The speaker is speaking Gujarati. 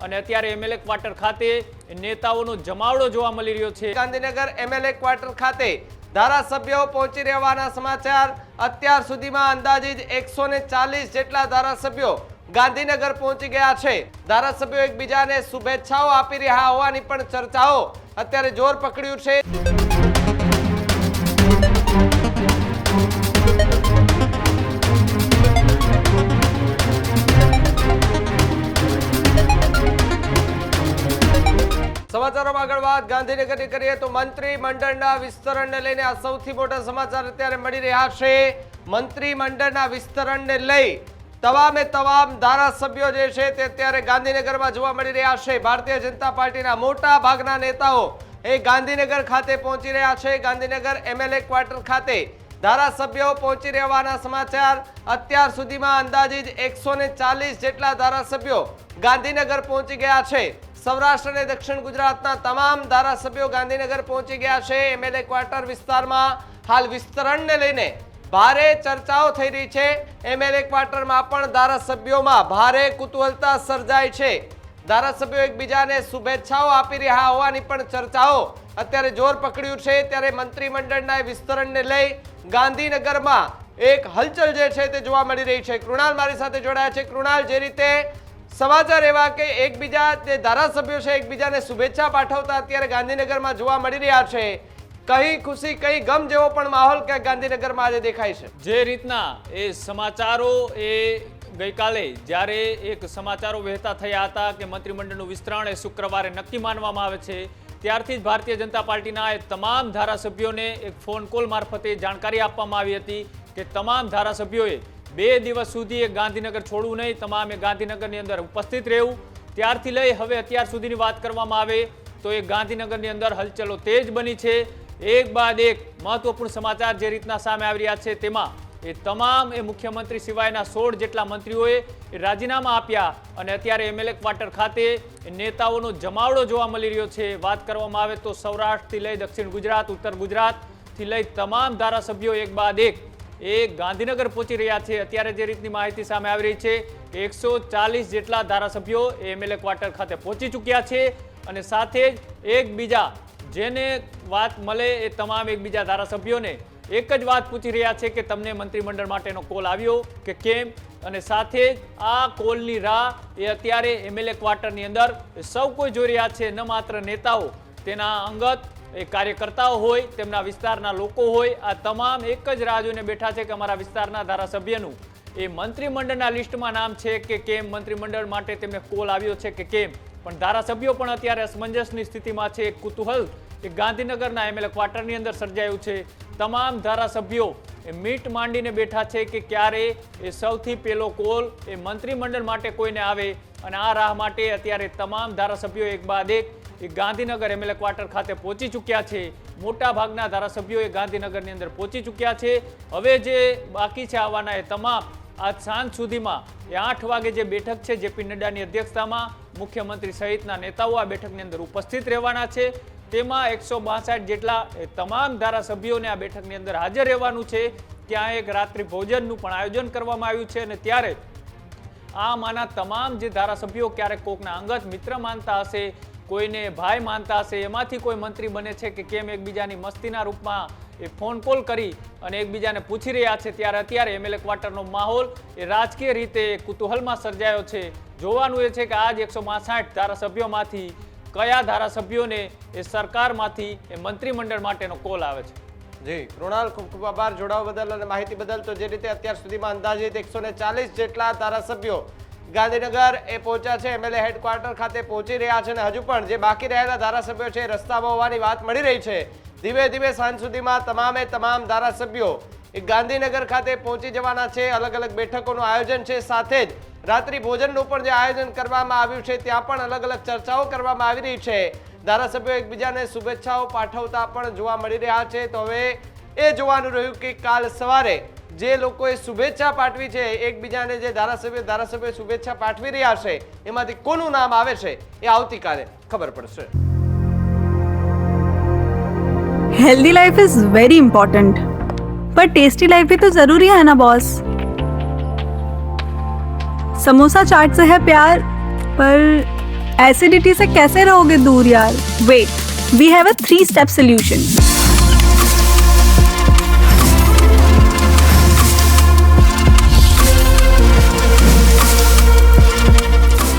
અને અત્યારે એમએલએ ક્વાર્ટર ખાતે નેતાઓનો જમાવડો જોવા મળી રહ્યો છે. ગાંધીનગર એમએલએ ક્વાર્ટર ખાતે ધારાસભ્યો પહોંચી રહેવાના સમાચાર. અત્યાર સુધીમાં અંદાજિત એકસો જેટલા ધારાસભ્યો ગાંધીનગર પહોંચી ગયા છે. ધારાસભ્યો એકબીજાને શુભેચ્છાઓ આપી રહ્યા હોવાની પણ ચર્ચાઓ અત્યારે જોર પકડ્યું છે. સમાચારોમાં આગળ વાત. ગાંધીનગરની કરીએ તો મંત્રી મંડળના વિસ્તરણને લઈને આ સૌથી મોટા સમાચાર અત્યારે મળી રહ્યા છે. મંત્રી મંડળના વિસ્તરણને લઈ તમામે તમામ ધારાસભ્યો જે છે તે અત્યારે ગાંધીનગરમાં જોવા મળી રહ્યા છે. ભારતીય જનતા પાર્ટીના મોટા ભાગના નેતાઓ એ ગાંધીનગર ખાતે પહોંચી રહ્યા છે. ગાંધીનગર એમએલએ ક્વાર્ટર ખાતે ધારાસભ્યો પહોંચી રહેવાના સમાચાર. અત્યાર સુધીમાં અંદાજિત એકસો જેટલા ધારાસભ્યો ગાંધીનગર પહોંચી ગયા છે. સૌરાષ્ટ્ર અને દક્ષિણ ગુજરાતના તમામ ધારાસભ્યો ગાંધીનગર પહોંચી ગયા છે. એમએલએ ક્વાર્ટર વિસ્તારમાં હાલ વિસ્તરણને લઈને ભારે ચર્ચાઓ થઈ રહી છે. એમએલએ ક્વાર્ટરમાં પણ ધારાસભ્યોમાં ભારે કુતૂહલતા સર્જાય છે. ધારાસભ્યો એકબીજાને શુભેચ્છાઓ આપી રહ્યા હોવાની પણ ચર્ચાઓ અત્યારે જોર પકડ્યું છે. ત્યારે મંત્રીમંડળના વિસ્તરણને લઈ ગાંધીનગરમાં એક હલચલ જે છે તે જોવા મળી રહી છે. કૃણાલ મારી સાથે જોડાયા છે. કૃણાલ, જે રીતે સમાચાર એવા કે એકબીજા જે ધારાસભ્યો છે, એકબીજાને શુભેચ્છા પાઠવતા અત્યારે ગાંધીનગરમાં જોવા મળી રહ્યા છે. કઈ ખુશી, કઈ ગમ જેવો પણ માહોલ કે ગાંધીનગરમાં આજે દેખાય છે. જે રીતના એ સમાચારો એ ગઈકાલે જ્યારે એક સમાચારો વહેતા થયા હતા કે મંત્રીમંડળનું વિસ્તરણ એ શુક્રવારે નક્કી માનવામાં આવે છે, ત્યારથી જ ભારતીય જનતા પાર્ટીના એ તમામ ધારાસભ્યોને એક ફોન કોલ મારફતે જાણકારી આપવામાં આવી હતી કે તમામ ધારાસભ્યોએ બે દિવસ સુધી એ ગાંધીનગર છોડવું નહીં, તમામે ગાંધીનગરની અંદર ઉપસ્થિત રહેવું. ત્યારથી લઈ હવે અત્યાર સુધીની વાત કરવામાં આવે તો એ ગાંધીનગરની અંદર હલચલો તેજ બની છે. એક બાદ એક મહત્વપૂર્ણ સમાચાર જે રીતના સામે આવી રહ્યા છે તેમાં એ તમામ એ મુખ્યમંત્રી સિવાયના સોળ જેટલા મંત્રીઓએ એ રાજીનામા આપ્યા અને અત્યારે એમએલએ ક્વાર્ટર ખાતે નેતાઓનો જમાવડો જોવા મળી રહ્યો છે. વાત કરવામાં આવે તો સૌરાષ્ટ્રથી લઈ દક્ષિણ ગુજરાત, ઉત્તર ગુજરાતથી લઈ તમામ ધારાસભ્યો એક બાદ એક એ ગાંધીનગર પહોંચી રહ્યા છે. અત્યારે જે રીતની માહિતી સામે આવી રહી છે, એકસો જેટલા ધારાસભ્યો એમએલએ ક્વાર્ટર ખાતે પહોંચી ચૂક્યા છે અને સાથે જ એકબીજા જેને વાત મળે એ તમામ એકબીજા ધારાસભ્યોને એક જ વાત પૂછી રહ્યા છે કે તમને મંત્રીમંડળ માટેનો કોલ આવ્યો કે કેમ? અને સાથે જ આ કોલની રાહ એ અત્યારે એમએલએ ક્વાર્ટરની અંદર સૌ કોઈ જોઈ રહ્યા છે. ન માત્ર નેતાઓ, તેના અંગત એ કાર્યકર્તાઓ હોય, તેમના વિસ્તારના લોકો હોય, આ તમામ એક જ રાહ બેઠા છે કે અમારા વિસ્તારના ધારાસભ્યનું એ મંત્રીમંડળના લિસ્ટમાં નામ છે કે કેમ, મંત્રીમંડળ માટે તેમને કોલ આવ્યો છે કે કેમ. પણ ધારાસભ્યો પણ અત્યારે અસમંજસની સ્થિતિમાં છે. કુતૂહલ એ ગાંધીનગરના એમએલએ ક્વાર્ટરની અંદર સર્જાયું છે. તમામ ધારાસભ્યો એ મીટ માંડીને બેઠા છે કે ક્યારે એ સૌથી પહેલો કોલ એ મંત્રીમંડળ માટે કોઈને આવે. અને આ રાહ માટે અત્યારે તમામ ધારાસભ્યો એક બાદ એક એ ગાંધીનગર એમએલએ ક્વાર્ટર ખાતે પહોંચી ચૂક્યા છે. મોટા ભાગના ધારાસભ્યો એ ગાંધીનગરની અંદર પહોંચી ચૂક્યા છે. હવે જે બાકી છે આવવાના એ તમામ, આજ સાંજ સુધીમાં એ આઠ વાગે જે બેઠક છે જેપી નડ્ડાની અધ્યક્ષતામાં મુખ્યમંત્રી સહિતના નેતાઓ આ બેઠકની અંદર ઉપસ્થિત રહેવાના છે. તેમાં એકસો જેટલા એ તમામ ધારાસભ્યોને આ બેઠકની અંદર હાજર રહેવાનું છે. ત્યાં એક રાત્રિ ભોજનનું પણ આયોજન કરવામાં આવ્યું છે અને ત્યારે આમાંના તમામ જે ધારાસભ્યો ક્યારેક કોકના અંગત મિત્ર માનતા હશે કોઈને ભાઈ માનતા હશે, એમાંથી કોઈ મંત્રી બને છે કે કેમ એકબીજાની મસ્તીના રૂપમાં એ ફોન કોલ કરી અને એકબીજાને પૂછી રહ્યા છે, ત્યારે અત્યારે એમએલએ ક્વાર્ટરનો માહોલ એ રાજકીય રીતે કુતૂહલમાં સર્જાયો છે. જોવાનું એ છે કે આજ એકસો ધારાસભ્યોમાંથી કયા ધારાસભ્યોને એ સરકારમાંથી એ મંત્રીમંડળ માટેનો કોલ આવે છે? જી, કૃણાલ ખૂબ ખૂબ આભાર. જોડાવા બદલ અને માહિતી બદલ તો જે રીતે અત્યાર સુધીમાં અંદાજિત એકસો જેટલા ધારાસભ્યો ગાંધીનગર એ પહોંચ્યા છે. એમએલએ હેડક્વાર્ટર ખાતે પહોંચી રહ્યા છે અને હજુ પણ જે બાકી રહેલા ધારાસભ્યો છે, રસ્તામાં હોવાની વાત મળી રહી છે. ધીમે ધીમે સાંજ સુધીમાં તમામે તમામ ધારાસભ્યો એ ગાંધીનગર ખાતે પહોંચી જવાના છે. અલગ અલગ બેઠકોનું આયોજન છે. સાથે જ રાત્રિ ભોજનનું પણ જે આયોજન કરવામાં આવ્યું છે, ત્યાં પણ અલગ અલગ ચર્ચાઓ કરવામાં આવી રહી છે. ધારાસભ્યો એકબીજાને શુભેચ્છાઓ પાઠવતા પણ જોવા મળી રહ્યા છે. તો હવે એ જોવાનું રહ્યું કે કાલ સવારે જે લોકોએ શુભેચ્છા પાઠવી છે એકબીજાને જે ધારાસભ્ય ધારાસભ્ય શુભેચ્છા પાઠવી રહ્યા છે એમાંથી કોનું નામ આવે છે એ આવતીકાલે ખબર પડશે healthy life is very important पर टेस्टी लाइफ भी तो जरूरी है ना बॉस समोसा चाट से है प्यार पर एसिडिटी से कैसे रहोगे दूर यार wait we have a three step solution